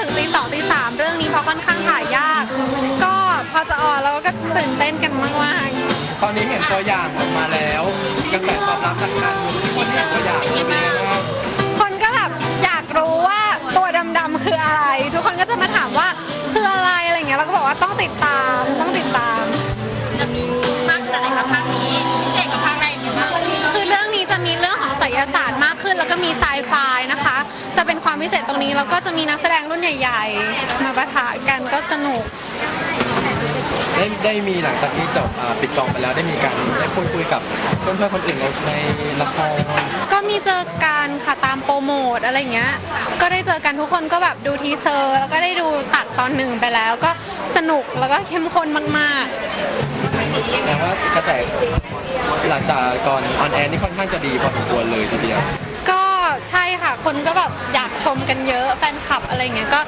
ถึงตีสองตีสามเรื่องนี้เพราะค่อนข้างถ่ายยาก ก็พอจะออนเราก็ตื่นเต้นกันมากๆตอนนี้เห็นตัวอย่างออกมาแล้วกระแสตอบรับทางการคนเห็นตัวอย่างเป็นยังไงบ้างคนก็แบบอยากรู้ว่าตัวดำๆคืออะไร ทุกคนก็จะมาถามว่าคืออะไรอะไรอย่างเงี้ยเราก็บอกว่าต้องติดตามต้องติดตาม จะมี เรื่องของไสยศาสตร์มากขึ้น แล้วก็มีไซไฟนะคะ จะเป็นความพิเศษตรงนี้ แล้วก็จะมีนักแสดงรุ่นใหญ่ ๆ มาปะทะกันก็สนุก ได้ได้มีหลังจากที่จบอ่าปิดกองไปแล้วได้มีการได้พูดคุยกับเพื่อนเพื่อนๆคนอื่นในในละครก็มีเจอกันค่ะตามโปรโมทอะไรเงี้ย ก็ได้เจอกันทุกคนก็แบบดูทีเซอร์ แล้วก็ได้ดูตัดตอนหนึ่งไปแล้ว ก็สนุกแล้วก็เข้มข้นมากๆ แต่ว่ากระแสหลังจากก่อนออนแอร์นี่ค่อนข้างจะดีพอสมควรเลยทีเดียว ก็ใช่ค่ะ คนก็แบบอยากชมกันเยอะแฟนคลับอะไรเงี้ยก็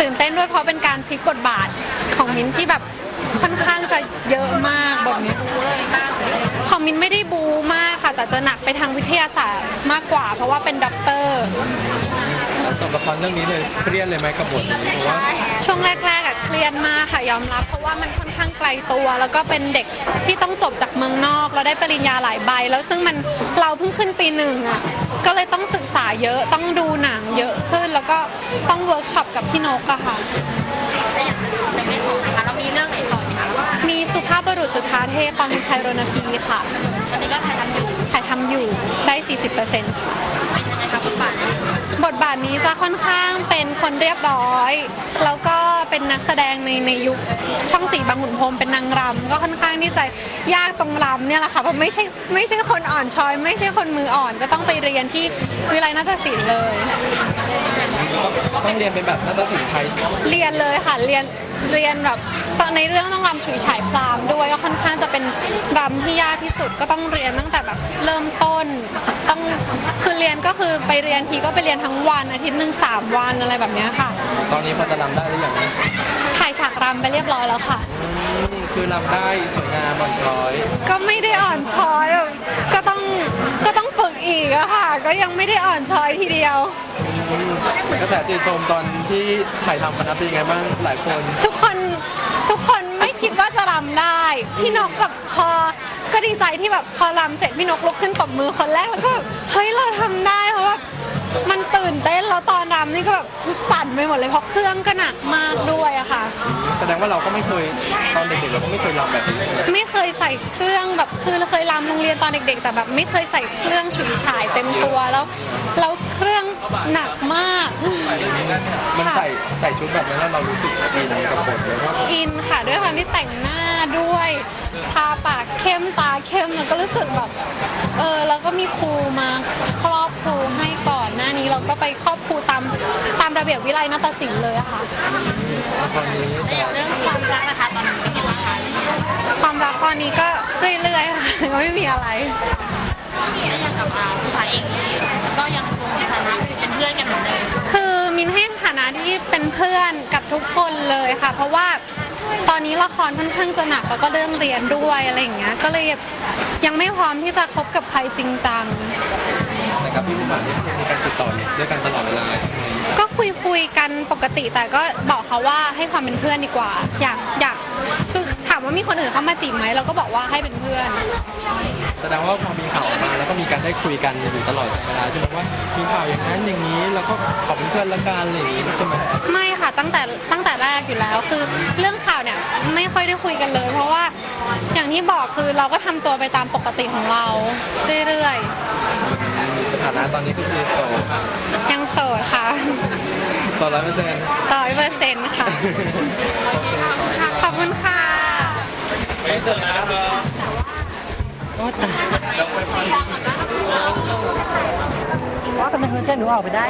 ตื่นเต้นด้วยเพราะเป็นการพลิกบทบาทของมิ้นท์ที่แบบค่อนข้างจะเยอะมากบทเนี้ยของมิ้นท์ไม่ได้บูมากค่ะ แต่จะหนักไปทางวิทยาศาสตร์มากกว่า เพราะว่าเป็นด็อกเตอร์จบละครเรื่องนี้เลยเครียดเลยไหมกับบทนี้เพราะว่าช่วงแรกๆอะเค รียดมากค่ะยอมรับ เพราะว่ามันค่อนข้างไกลตัว แล้วก็เป็นเด็กที่ต้องจบจากเมืองนอกแล้วได้ปริญญาหลายใบ แล้วซึ่งมันเราเพิ่งขึ้นปีหนึ่งอะก็เลยต้องศึกษาเยอะต้องดูหนังเยอะขึ้น แล้วก็ต้องเวิร์กช็อปกับพี่นกอะค่ะแต่อย่างในไม่สองนะคะเรามีเรื่องไหนต่อไหมคะว่ามีสุภาพบุรุษจุฑาเทพปองชัยรณพีค่ะตอนนี้ก็ถ่ายทำอยู่ถ่ายทำอยู่ได้ 40%เป็ บทบาทนี้จะค่อนข้างเป็นคนเรียบร้อย แล้วก็เป็นนักแสดงในในยุคช่องสีบางขุนพรหมเป็นนางรำก็ค่อนข้างที่จะยากตรงรำเนี่ยแหละค่ะเพราะไม่ใช่ไม่ใช่คนอ่อนช้อย ไม่ใช่คนมืออ่อนก็ต้องไปเรียนที่วิไลนาฏศิลป์เลย ต้องเรียนเป็นแบบนาฏศิลป์ไทย เรียนเลยค่ะเรียนเรียนแบบตอนในเรื่องต้องรำฉุยฉายพรามด้วยก็ค่อนข้างจะเป็นรำที่ยากที่สุดก็ต้องเรียนตั้งแต่แบบเริ่มต้นต้อง คือเรียนก็คือไปเรียนทีก็ไปเรียนทั้งวันอาทิตย์หนึ่งสามวันอะไรแบบเนี้ยค่ะ ตอนนี้พอจะรำได้หรือยังถ่ายฉากรำไปเรียบร้อยแล้วค่ะ อืมคือรำได้สวยงามบอนช้อยก็ไม่ได้อ่อนช้อยแบบก็ต้องก็ต้องฝึกอีกอะค่ะ ก็ยังไม่ได้อ่อนช้อยทีเดียว อืมกระแสติชมตอนที่ถ่ายทำกันนะเป็นยังไงบ้างหลายคน ทุกคนทุกคนไม่คิดว่าจะรำได้ พี่นกแบบพอ ก็ดีใจที่แบบพอรำเสร็จพี่นกลุกขึ้นตบมือคนแรกแล้วก็แบบเฮ้ยเราทำได้เพราะว่า ก็แบบสั่นไปหมดเลยเพราะเครื่องก็หนักมากด้วยอะค่ะ แสดงว่าเราก็ไม่เคยตอนเด็กๆเราก็ไม่เคยรำแบบนี้ใช่ไหมไม่เคยใส่เครื่องแบบคือเคยรำโรงเรียนตอนเด็ก ๆ แต่แบบไม่เคยใส่เครื่องฉุยฉายเต็มตัวแล้วแล้วเครื่องหนักมาก มันใส่ใส่ชุดแบบนั้นแล้วเรารู้สึกอินกับบทเลยว่าอินค่ะด้วยความที่แต่งหน้าด้วยทาปากเข้มตาเข้มแล้วก็รู้สึกแบบเออแล้วก็มีครูมาครอบครูให้ก่อนห น้านี้เราก็ไปครอบครูตามตามระเบียบวิไลนาฏศิลป์เลยอะค่ะตอนนี้แต่อย่างเรื่องความรักนะคะตอนนี้เป็นยังไงคะความรักตอนนี้ก็เรื่อยๆค่ะก็ไม่มีอะไรแล้วอย่างกับอ่าผู้ชายเองนี้ก็ยังคงในฐานะเป็นเพื่อนกันเหมือนเดิมคือมินให้ฐานะที่เป็นเพื่อนกับทุกคนเลยค่ะ เพราะว่าตอนนี้ละครค่อนข้างจะหนักแล้วก็เรื่องเรียนด้วยอะไรอย่างเงี้ยก็เลยยังไม่พร้อมที่จะคบกับใครจริงจังนะครับ พี่ผู้ผ่านนี่มีการติดต่อด้วยกันตลอดเวลาใช่ไหมก็คุยคุยกันปกติแต่ก็บอกเขาว่าให้ความเป็นเพื่อนดีกว่า อยากอยากคือถามว่ามีคนอื่นเข้ามาจีบไหมเราก็บอกว่าให้เป็นเพื่อน แสดงว่าพอมีข่าวออกมาแล้วก็มีการได้คุยกันอยู่ตลอดเวลาใช่ไหมว่ามีข่าวอย่างนั้นอย่างนี้แล้วก็ขอเป็นเพื่อนละกันอะไรอย่างนี้ใช่ไหมไม่ค่ะตั้งแต่ตั้งแต่แรกอยู่แล้ว คือเรื่องข่าวเนี่ยไม่ค่อยได้คุยกันเลย เพราะว่าอย่างที่บอกคือเราก็ทำตัวไปตามปกติของเราเรื่อยส ถานะตอนนี้ก็คือโสดๆยังโสดค่ะโสดร้อยเปอร์เซ็นต์ร้อยเปอร์เซ็นต์ค่ะ ขอบคุณค่ะว่าแต่มันเส้นหนูออกไปได้